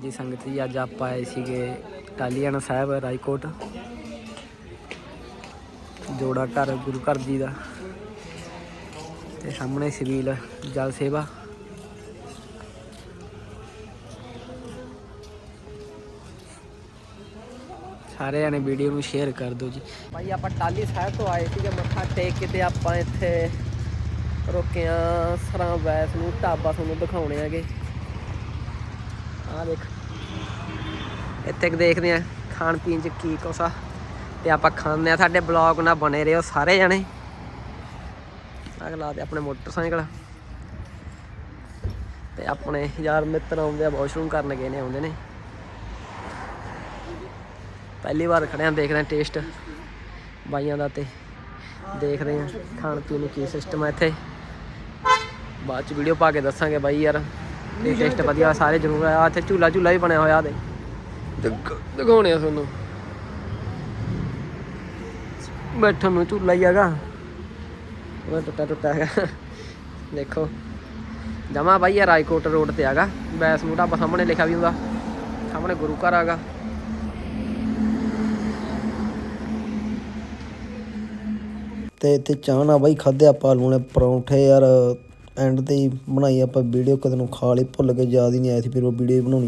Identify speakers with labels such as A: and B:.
A: ਜੀ, ਸੰਗਤ ਜੀ, ਅੱਜ ਆਪਾਂ ਆਏ ਸੀਗੇ ਟਾਲੀਆਣਾ ਸਾਹਿਬ ਰਾਈਕੋਟ ਜੋੜਾ ਘਰ, ਗੁਰੂ ਘਰ ਜੀ ਦਾ। ਤੇ ਸਾਹਮਣੇ ਸਿਵਲ ਜਲ ਸੇਵਾ। ਸਾਰੇ ਜਣੇ ਵੀਡੀਓ ਨੂੰ ਸ਼ੇਅਰ ਕਰ ਦਿਓ ਜੀ। ਭਾਈ, ਆਪਾਂ ਟਾਲੀ ਸਾਹਿਬ ਤੋਂ ਆਏ ਸੀਗੇ, ਮੱਥਾ ਟੇਕ ਕੇ ਤੇ ਆਪਾਂ ਇੱਥੇ ਰੁਕੇ ਆਂ ਸਰਾਂ ਵੈਸ ਨੂੰ, ਢਾਬਾ ਤੁਹਾਨੂੰ ਦਿਖਾਉਣੇ ਆਗੇ। ਆਹ ਦੇਖ। ਇੱਥੇ ਦੇਖਦੇ ਆ ਖਾਣ ਪੀਣ ਚ ਕੀ ਕੁਛ ਤੇ ਆਪਾਂ ਖਾਂਦੇ ਆ ਸਾਡੇ ਬਲੌਗ ਨਾਲ ਬਣੇ ਰਹੋ ਸਾਰੇ ਜਣੇ। ਅਗਲਾ ਤੇ ਆਪਣੇ ਮੋਟਰਸਾਈਕਲ। ਤੇ ਆਪਣੇ ਯਾਰ ਮਿੱਤਰ ਆਉਂਦੇ ਆ ਵਾਸ਼ਰੂਮ ਕਰਨ ਗਏ ਨੇ, ਆਉਂਦੇ ਨੇ। ਪਹਿਲੀ ਵਾਰ ਖੜਿਆ ਦੇਖਦੇ ਆ ਟੇਸਟ ਬਾਈਆਂ ਦਾ ਤੇ ਦੇਖਦੇ ਆ ਖਾਣ ਪੀਣ ਨੂੰ ਕੀ ਸਿਸਟਮ ਹੈ ਇੱਥੇ। ਬਾਅਦ ਚ ਵੀਡੀਓ ਪਾ ਕੇ ਦੱਸਾਂਗੇ ਬਾਈ ਯਾਰ। ਤੇ ਟੇਸਟ ਵਧੀਆ ਸਾਰੇ ਜ਼ਰੂਰ ਆ। ਇੱਥੇ ਝੂਲਾ ਝੂਲਾ ਵੀ ਬਣਿਆ ਹੋਇਆ ਦੇ ਦਿਖਾਉਣੇ ਆ ਤੁਹਾਨੂੰ। ਬੈਠਣ ਨੂੰ ਝੂਲਾ ਹੀ ਹੈਗਾ। ਉਹ ਟੁੱਟਾ ਟੁੱਟਾ ਹੈਗਾ। ਦੇਖੋ। ਜਮਾ ਬਾਈ ਇਹ ਰਾਏਕੋਟ ਰੋਡ ਤੇ ਹੈਗਾ। ਬੈਸ ਮੂਟਾ ਆਪਾਂ ਸਾਹਮਣੇ ਲਿਖਿਆ ਵੀ ਹੁੰਦਾ। ਸਾਹਮਣੇ ਗੁਰੂ ਘਰ ਹੈਗਾ।
B: ਤੇ ਇੱਥੇ ਚਾਹ ਨਾ ਬਾਈ ਖਾਦੇ ਆਪਾਂ ਨੇ ਪਰੌਂਠੇ ਯਾਰ। ਐਂਡ ਤੇ ਹੀ ਬਣਾਈ ਆਪਾਂ ਵੀਡੀਓ ਕਦੇ ਨੂੰ ਖਾ ਲਈ, ਭੁੱਲ ਕੇ ਯਾਦ ਹੀ ਨਹੀਂ ਆਇਆ ਸੀ ਫਿਰ ਉਹ ਵੀਡੀਓ ਬਣਾਉਣੀ